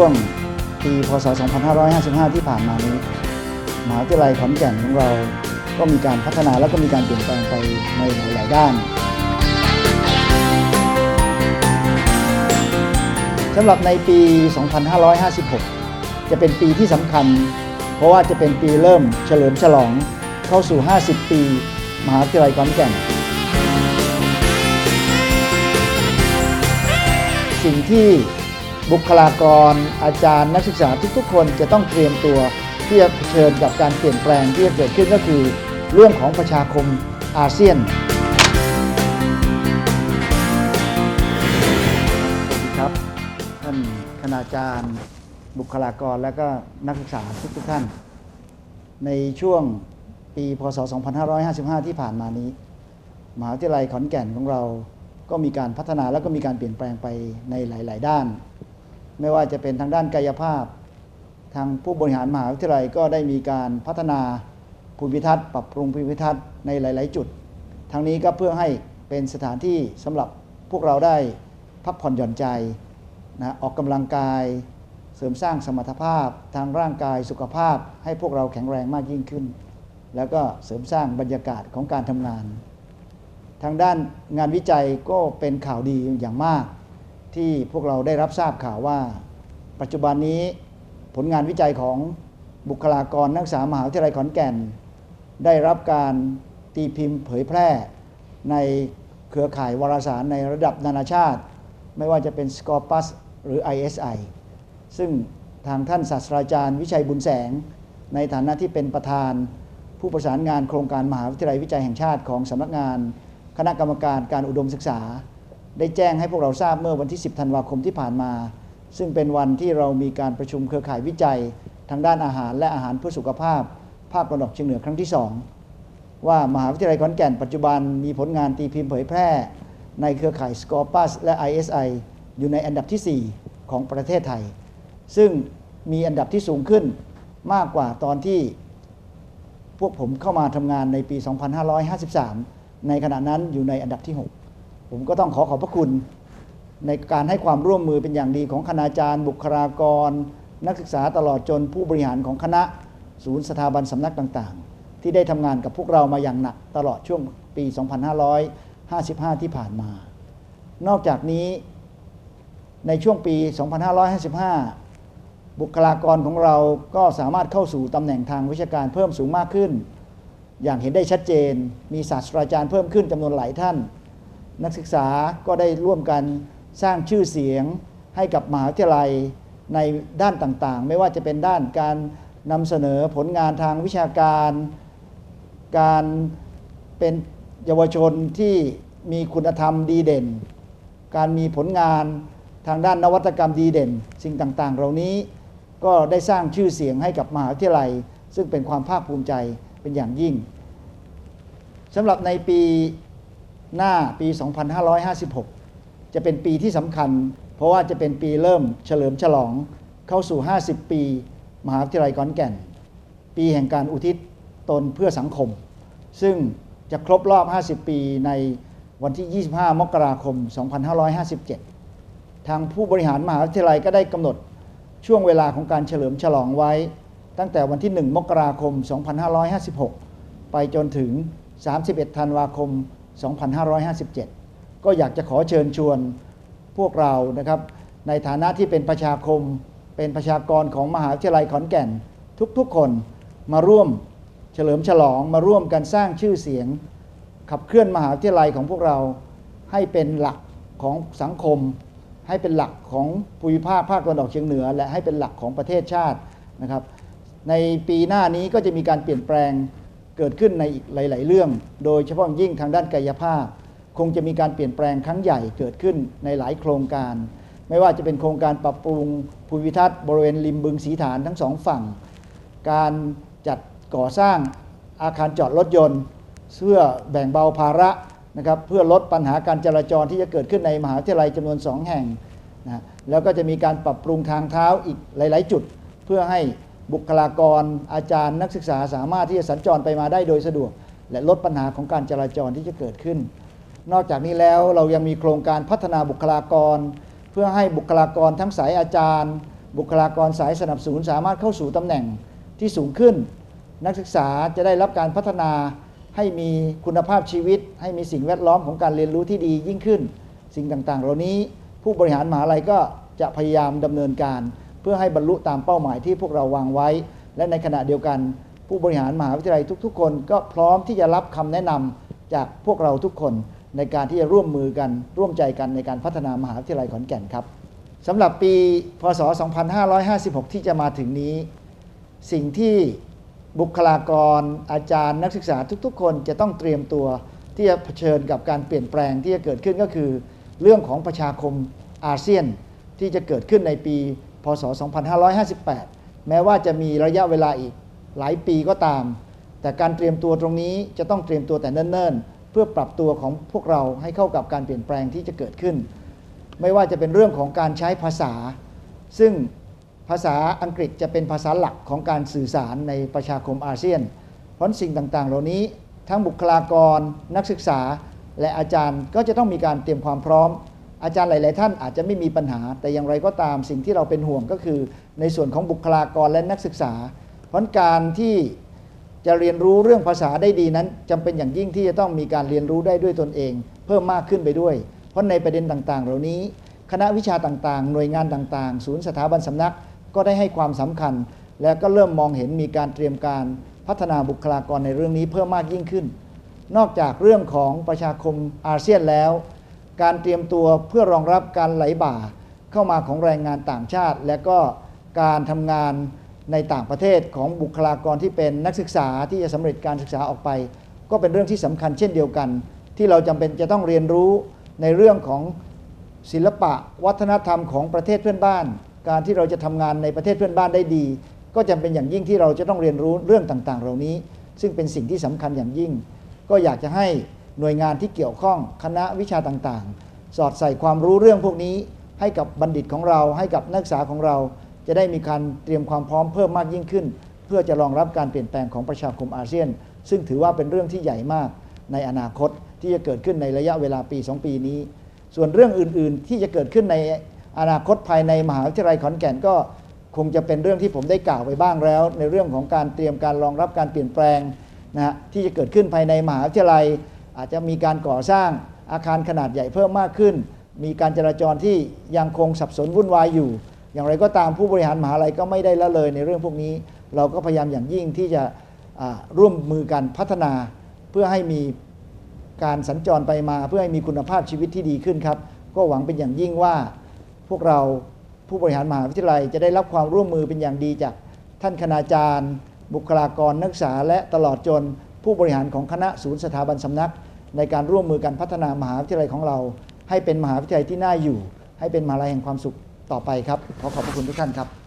ช่วงปีพศ 2555 ที่ผ่านมานี้มหาวิทยาลัยขอนแก่นของเราก็มีการพัฒนาและก็มีการเปลี่ยนแปลงไปในหลาย ๆ ด้านสำหรับในปี 2556 จะเป็นปีที่สำคัญ เพราะว่าจะเป็นปีเริ่มเฉลิมฉลองเข้าสู่ 50 ปี มหาวิทยาลัยขอนแก่น สิ่งที่ บุคลากร อาจารย์นักศึกษาทุกๆคนจะต้องเตรียมตัวที่จะเผชิญกับการเปลี่ยนแปลงที่จะเกิดขึ้นก็คือ เรื่องของประชาคมอาเซียนสวัสดีครับ ท่านคณาจารย์ บุคลากรและก็นักศึกษาทุกๆท่าน ในช่วงปีพศ 2555 ที่ผ่านมานี้มหาวิทยาลัยขอนแก่นของเราก็มีการพัฒนาและก็มีการเปลี่ยนแปลงไปในหลาย ๆ ด้าน ไม่ว่าจะเป็นทางด้านกายภาพ ทางผู้บริหารมหาวิทยาลัยก็ได้มีการพัฒนาภูมิทัศน์ปรับปรุงภูมิทัศน์ในหลาย ๆ จุด ทั้งนี้ก็เพื่อให้เป็นสถานที่สำหรับพวกเราได้พักผ่อนหย่อนใจนะออกกำลังกายเสริมสร้างสมรรถภาพทางร่างกายสุขภาพ ให้พวกเราแข็งแรงมากยิ่งขึ้น แล้วก็เสริมสร้างบรรยากาศของการทำงาน ทางด้านงานวิจัยก็เป็นข่าวดีอย่างมาก ที่พวกเราได้รับทราบข่าวว่า ปัจจุบันนี้ผลงานวิจัยของบุคลากรนักศึกษามหาวิทยาลัยขอนแก่น ได้รับการตีพิมพ์เผยแพร่ในเครือข่ายวารสารในระดับนานาชาติ ไม่ว่าจะเป็น Scopus หรือ ISI ซึ่งทางท่านศาสตราจารย์วิชัยบุญแสง ในฐานะที่เป็นประธาน ผู้ประสานงานโครงการมหาวิทยาลัยวิจัยแห่งชาติของสำนักงาน คณะกรรมการการอุดมศึกษา ได้แจ้งให้พวกเราทราบเมื่อวันที่ 10 ธันวาคมที่ผ่านมา ซึ่งเป็นวันที่เรามีการประชุมเครือข่ายวิจัย ทางด้านอาหารและอาหารเพื่อสุขภาพ ภาคตะวันออกเฉียงเหนือครั้งที่ 2 ว่ามหาวิทยาลัยขอนแก่นปัจจุบันมีผลงานตีพิมพ์เผยแพร่ ในเครือข่าย Scopus และ ISI อยู่ในอันดับที่ 4 ของประเทศไทย ซึ่งมีอันดับที่สูงขึ้นมากกว่าตอนที่พวกผมเข้ามาทำงานในปี 2553 ในขณะนั้นอยู่ในอันดับที่ 6 ผมก็ต้องขอขอบพระคุณในการให้ความร่วมมือเป็นอย่างดีของคณาจารย์ บุคลากร นักศึกษาตลอดจนผู้บริหารของคณะศูนย์สถาบันสำนักต่างๆ ที่ได้ทำงานกับพวกเรามาอย่างหนักตลอดช่วงปี 2555 ที่ผ่านมา นอกจากนี้ในช่วงปี 2555 บุคลากรของเราก็สามารถเข้าสู่ตำแหน่งทางวิชาการเพิ่มสูงมากขึ้น อย่างเห็นได้ชัดเจน มีศาสตราจารย์เพิ่มขึ้นจำนวนหลายท่าน นักศึกษาก็ได้ร่วมกันสร้างชื่อเสียงให้กับมหาวิทยาลัยในด้านต่างๆ ไม่ว่าจะเป็นด้านการนำเสนอผลงานทางวิชาการ การเป็นเยาวชนที่มีคุณธรรมดีเด่น การมีผลงานทางด้านนวัตกรรมดีเด่น สิ่งต่างๆ เหล่านี้ก็ได้สร้างชื่อเสียงให้กับมหาวิทยาลัย ซึ่งเป็นความภาคภูมิใจเป็นอย่างยิ่งสำหรับในปี หน้าปี 2556 จะเป็นปีที่สำคัญ เพราะว่าจะเป็นปีเริ่มเฉลิมฉลองเข้าสู่ 50 ปี มหาวิทยาลัยขอนแก่น ปีแห่งการอุทิศตนเพื่อสังคม ซึ่งจะครบรอบ 50 ปีในวันที่ 25 มกราคม 2557 ทางผู้บริหารมหาวิทยาลัยก็ได้กำหนดช่วงเวลาของการเฉลิมฉลองไว้ ตั้งแต่วันที่ 1 มกราคม 2556 ไปจนถึง 31 ธันวาคม 2557 ก็อยากจะขอเชิญชวนพวกเรานะครับในฐานะที่เป็นประชาคม เป็นประชากรของมหาวิทยาลัยขอนแก่นทุกๆคนมาร่วมเฉลิมฉลองมาร่วมกันสร้างชื่อเสียง ขับเคลื่อนมหาวิทยาลัยของพวกเราให้เป็นหลักของสังคม ให้เป็นหลักของภูมิภาคภาคตะวันออกเฉียงเหนือ และให้เป็นหลักของประเทศชาตินะครับในปีหน้านี้ก็จะมีการเปลี่ยนแปลง เกิดขึ้นในอีกหลาย ๆ เรื่อง โดยเฉพาะยิ่งทางด้านกายภาพ คงจะมีการเปลี่ยนแปลงครั้งใหญ่เกิดขึ้นในหลายโครงการ ไม่ว่าจะเป็นโครงการปรับปรุงภูมิทัศน์บริเวณริมบึงสีฐานทั้งสองฝั่ง การจัดก่อสร้างอาคารจอดรถยนต์เพื่อแบ่งเบาภาระนะครับเพื่อลดปัญหาการจราจรที่จะเกิดขึ้นในมหาวิทยาลัยจำนวน 2 แห่งนะแล้วก็จะมีการปรับปรุงทางเท้าอีกหลาย ๆ จุด เพื่อให้ บุคลากรอาจารย์นักศึกษาสามารถที่จะสัญจรไปมาได้โดยสะดวก และลดปัญหาของการจราจรที่จะเกิดขึ้น นอกจากนี้แล้วเรายังมีโครงการพัฒนาบุคลากร เพื่อให้บุคลากรทั้งสายอาจารย์ บุคลากรสายสนับสนุนสามารถเข้าสู่ตำแหน่งที่สูงขึ้น นักศึกษาจะได้รับการพัฒนาให้มีคุณภาพชีวิต ให้มีสิ่งแวดล้อมของการเรียนรู้ที่ดียิ่งขึ้น สิ่งต่างๆ เหล่านี้ผู้บริหารมหาลัยก็จะพยายามดำเนินการ เพื่อให้บรรลุตามเป้าหมายที่พวกเราวางไว้ และในขณะเดียวกัน ผู้บริหารมหาวิทยาลัยทุก ๆ คน ก็พร้อมที่จะรับคำแนะนำจากพวกเราทุกคนในการที่จะร่วมมือกันร่วมใจกันในการพัฒนามหาวิทยาลัยขอนแก่นครับสำหรับปีพศ 2556 ที่จะมาถึงนี้ สิ่งที่บุคลากร อาจารย์นักศึกษาทุกๆ คนจะต้องเตรียมตัวที่จะเผชิญกับการเปลี่ยนแปลงที่จะเกิดขึ้นก็คือ เรื่องของประชาคมอาเซียนที่จะเกิดขึ้นในปี พศ 2558 แม้ว่าจะมีระยะเวลาอีกหลายปีก็ตาม แต่การเตรียมตัวตรงนี้จะต้องเตรียมตัวแต่เนิ่นๆ เพื่อปรับตัวของพวกเราให้เข้ากับการเปลี่ยนแปลงที่จะเกิดขึ้น ไม่ว่าจะเป็นเรื่องของการใช้ภาษา ซึ่งภาษาอังกฤษจะเป็นภาษาหลักของการสื่อสารในประชาคมอาเซียน เพราะสิ่งต่างๆ เหล่านี้ทั้งบุคลากร นักศึกษา และอาจารย์ก็จะต้องมีการเตรียมความพร้อม อาจารย์หลาย ๆ ท่านอาจจะไม่มีปัญหา แต่อย่างไรก็ตามสิ่งที่เราเป็นห่วงก็คือ ในส่วนของบุคลากรและนักศึกษา เพราะการที่จะเรียนรู้เรื่องภาษาได้ดีนั้นจำเป็นอย่างยิ่งที่จะต้องมีการเรียนรู้ได้ด้วยตนเอง เพิ่มมากขึ้นไปด้วย เพราะในประเด็นต่าง ๆ เหล่านี้ คณะวิชาต่าง ๆ หน่วยงานต่าง ๆ ศูนย์สถาบันสำนักก็ได้ให้ความสำคัญ และก็เริ่มมองเห็นมีการเตรียมการพัฒนาบุคลากรในเรื่องนี้เพิ่มมากยิ่งขึ้น นอกจากเรื่องของประชาคมอาเซียนแล้ว การเตรียมตัวเพื่อรองรับการไหลบ่าเข้ามาของแรงงานต่างชาติ และก็การทำงานในต่างประเทศของบุคลากรที่เป็นนักศึกษาที่จะสำเร็จการศึกษาออกไป ก็เป็นเรื่องที่สำคัญเช่นเดียวกัน ที่เราจำเป็นจะต้องเรียนรู้ในเรื่องของศิลปะวัฒนธรรมของประเทศเพื่อนบ้าน การที่เราจะทำงานในประเทศเพื่อนบ้านได้ดี ก็จำเป็นอย่างยิ่งที่เราจะต้องเรียนรู้เรื่องต่างๆ เหล่านี้ ซึ่งเป็นสิ่งที่สำคัญอย่างยิ่ง ก็อยากจะให้ หน่วยงานที่เกี่ยวข้องคณะวิชาต่างๆ สอดใส่ความรู้เรื่องพวกนี้ ให้กับบัณฑิตของเราให้กับนักศึกษาของเรา จะได้มีการเตรียมความพร้อมเพิ่มมากยิ่งขึ้น เพื่อจะรองรับการเปลี่ยนแปลงของประชาคมอาเซียน ซึ่งถือว่าเป็นเรื่องที่ใหญ่มากในอนาคตที่จะเกิดขึ้นในระยะเวลาปี 2 ปีนี้ ส่วนเรื่องอื่นๆ ที่จะเกิดขึ้นในอนาคตภายในมหาวิทยาลัยขอนแก่นก็คงจะเป็นเรื่องที่ผมได้กล่าวไปบ้างแล้ว ในเรื่องของการเตรียมการรองรับการเปลี่ยนแปลงนะฮะที่จะเกิดขึ้นภายในมหาวิทยาลัย อาจจะมีการก่อสร้างอาคารขนาดใหญ่เพิ่มมากขึ้น มีการจราจรที่ยังคงสับสนวุ่นวายอยู่ อย่างไรก็ตามผู้บริหารมหาลัยก็ไม่ได้ละเลยในเรื่องพวกนี้ เราก็พยายามอย่างยิ่งที่จะร่วมมือกันพัฒนาเพื่อให้มีการสัญจรไปมาเพื่อให้มีคุณภาพชีวิตที่ดีขึ้นครับ ก็หวังเป็นอย่างยิ่งว่า พวกเราผู้บริหารมหาวิทยาลัยจะได้รับความร่วมมือเป็นอย่างดีจากท่านคณาจารย์ บุคลากรนักศึกษา และตลอดจนผู้บริหารของคณะศูนย์สถาบันสำนัก ในการร่วมมือกันพัฒนามหาวิทยาลัยของเรา ให้เป็นมหาวิทยาลัยที่น่าอยู่ ให้เป็นมหาลัยแห่งความสุขต่อไปครับขอขอบพระคุณทุกท่านครับ